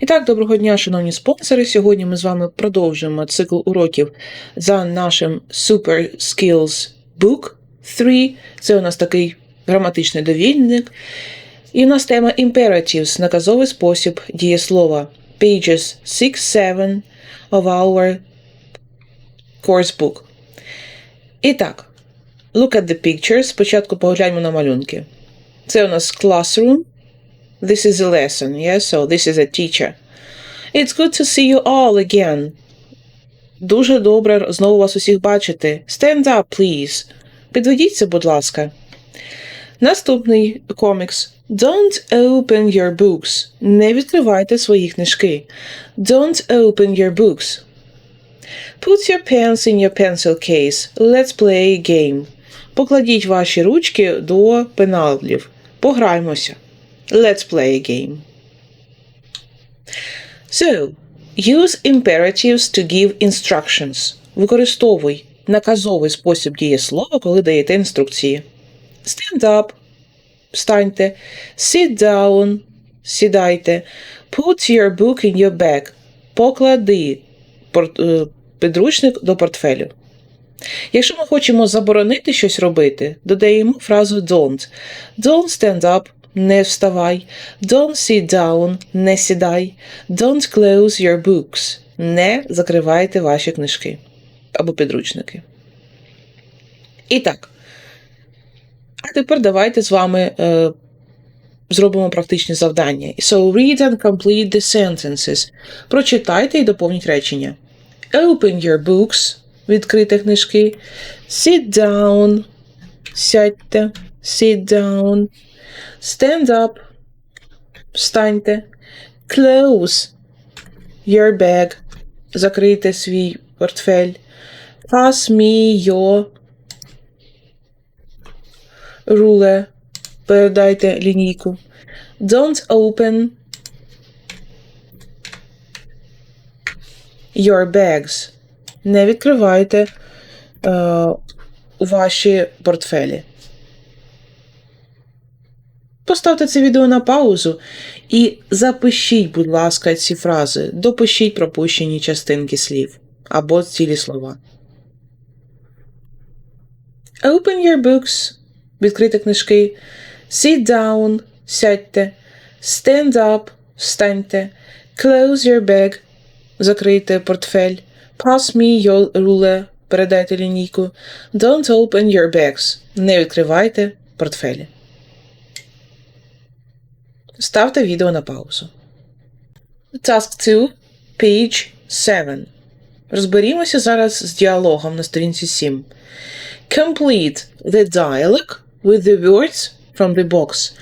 І так, доброго дня, шановні спонсори. Сьогодні ми з вами продовжуємо цикл уроків за нашим Super Skills Book 3. Це у нас такий граматичний довільник. І у нас тема Imperatives, наказовий спосіб дієслова. Pages 6-7 of our course book. І так, look at the pictures. Спочатку погляньмо на малюнки. Це у нас classroom. This is a lesson, yes? So this is a teacher. It's good to see you all again. Дуже добре знову вас усіх бачити. Stand up, please. Підведіться, будь ласка. Наступний комікс. Don't open your books. Не відкривайте свої книжки. Don't open your books. Put your pens in your pencil case. Let's play a game. Покладіть ваші ручки до пеналів. Пограймося. Let's play a game. So, use imperatives to give instructions. Використовуй наказовий спосіб дієслова, коли даєте інструкції. Stand up. Встаньте. Sit down. Сідайте. Put your book in your bag. Поклади е, підручник до портфелю. Якщо ми хочемо заборонити щось робити, додаємо фразу don't. Don't stand up, не вставай. Don't sit down, не сідай. Don't close your books. Не закривайте ваші книжки або підручники. І так. А тепер давайте з вами е, зробимо практичні завдання. So read and complete the sentences. Прочитайте і доповніть речення. Open your books. Відкрийте книжки. Sit down. Сядьте. Sit down. Stand up. Встаньте. Close your bag. Закрийте свій портфель. Pass me your ruler. Передайте лінійку. Don't open your bags. Не відкривайте е, ваші портфелі. Поставте це відео на паузу і запишіть, будь ласка, ці фрази. Допишіть пропущені частинки слів або цілі слова. Open your books. Відкрити книжки. Sit down. Сядьте. Stand up. Встаньте. Close your bag. Закрийте портфель. Pass me your ruler. Передайте лінійку. Don't open your bags. Не відкривайте портфелі. Ставте відео на паузу. Task 2, page 7. Розберімося зараз з діалогом на сторінці 7. Complete the dialogue with the words from the box.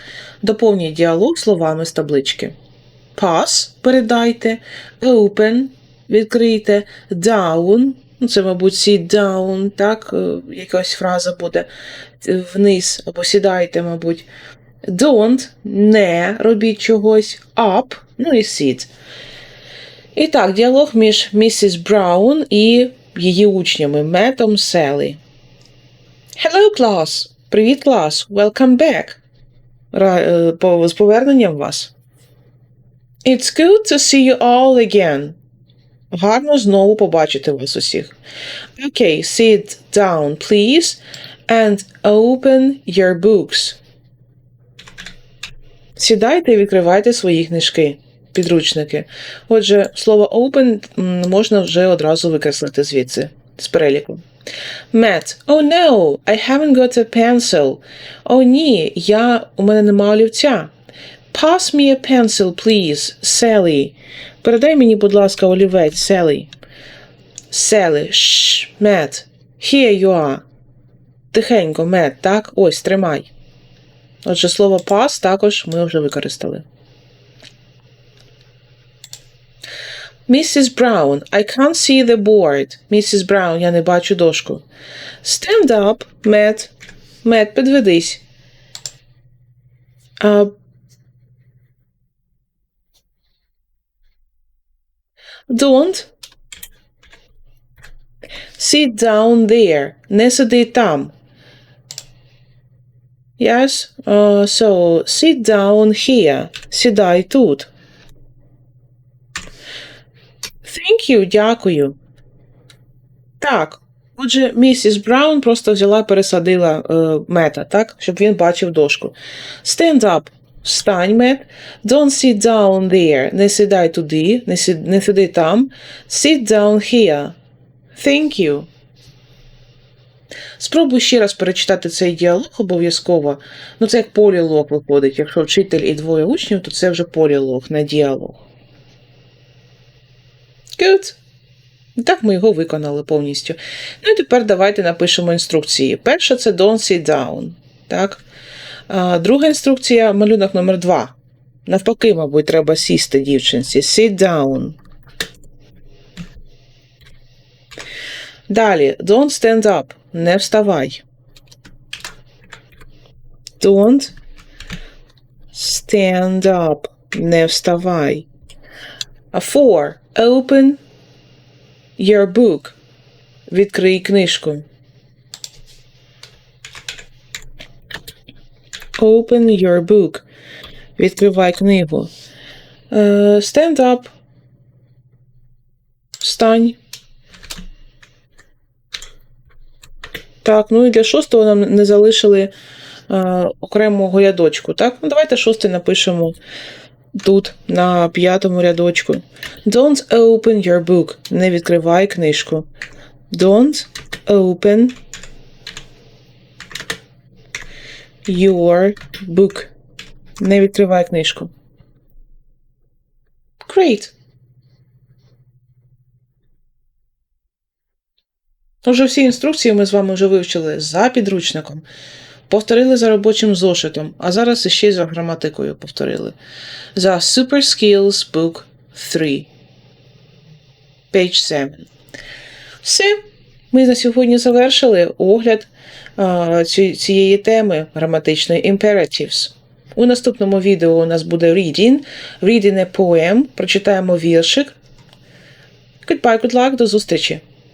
Доповніть діалог словами з таблички. Pass передайте, open відкрийте, down. Ну, це, мабуть, sit down, так, е, якась фраза буде вниз, або сідайте, мабуть. Don't не робіть чогось, up, ну і sit. І так, діалог між місіс Браун і її учнями Метом Селі. Hello, class! Привіт, клас! Welcome back! Е, З поверненням вас. It's good to see you all again. Гарно знову побачити вас усіх. Okay, sit down, please, and open your books. Сідайте і відкривайте свої книжки, підручники. Отже, слово open можна вже одразу викреслити звідси, з переліку. Matt, oh no, I haven't got a pencil. О, ні, я, у мене нема олівця. Pass me a pencil, please, Sally. Передай мені, будь ласка, олівець, Sally. Sally, shh, Matt, here you are. Тихенько, Мет, так? Ось, тримай. Отже, слово pass також ми вже використали. Mrs. Brown, I can't see the board. Mrs. Brown, я не бачу дошку. Stand up, Мет. Мет. Sit down there. Не сиди там. Yes. Uh, so sit down here. Сідай тут. Thank you, дякую. Так. Отже, місіс Браун просто взяла, пересадила е, мета, так, щоб він бачив дошку. Stand up. Встань, мет. Don't sit down there. Не сідай туди, не, сід, не сиди там. Sit down here. Thank you. Спробуй ще раз перечитати цей діалог обов'язково. Ну, це як полілог виходить. Якщо вчитель і двоє учнів, то це вже полілог, не діалог. Good. Так ми його виконали повністю. Ну і тепер давайте напишемо інструкції. Перша це don't sit down. Так? А, друга інструкція малюнок номер 2. Навпаки, мабуть, треба сісти дівчинці. Sit down. Далі, don't stand up. Не вставай. Don't stand up. Не вставай. А four. Open your book. Відкрий книжку. Open your book. Відкривай книгу. Е, stand up. Встань. Так, ну і для шостого нам не залишили е, окремого рядочку. Так, ну давайте шостий напишемо тут, на п'ятому рядочку. Don't open your book. Не відкривай книжку. Don't open your book. Не відкривай книжку. Great. Уже всі інструкції ми з вами вже вивчили за підручником, повторили за робочим зошитом, а зараз іще й за граматикою повторили. За Super Skills Book 3. Page 7. Все. Ми на сьогодні завершили огляд а, ці- цієї теми граматичної imperatives. У наступному відео у нас буде reading. Reading a poem. Прочитаємо віршик. Goodbye, good luck, до зустрічі!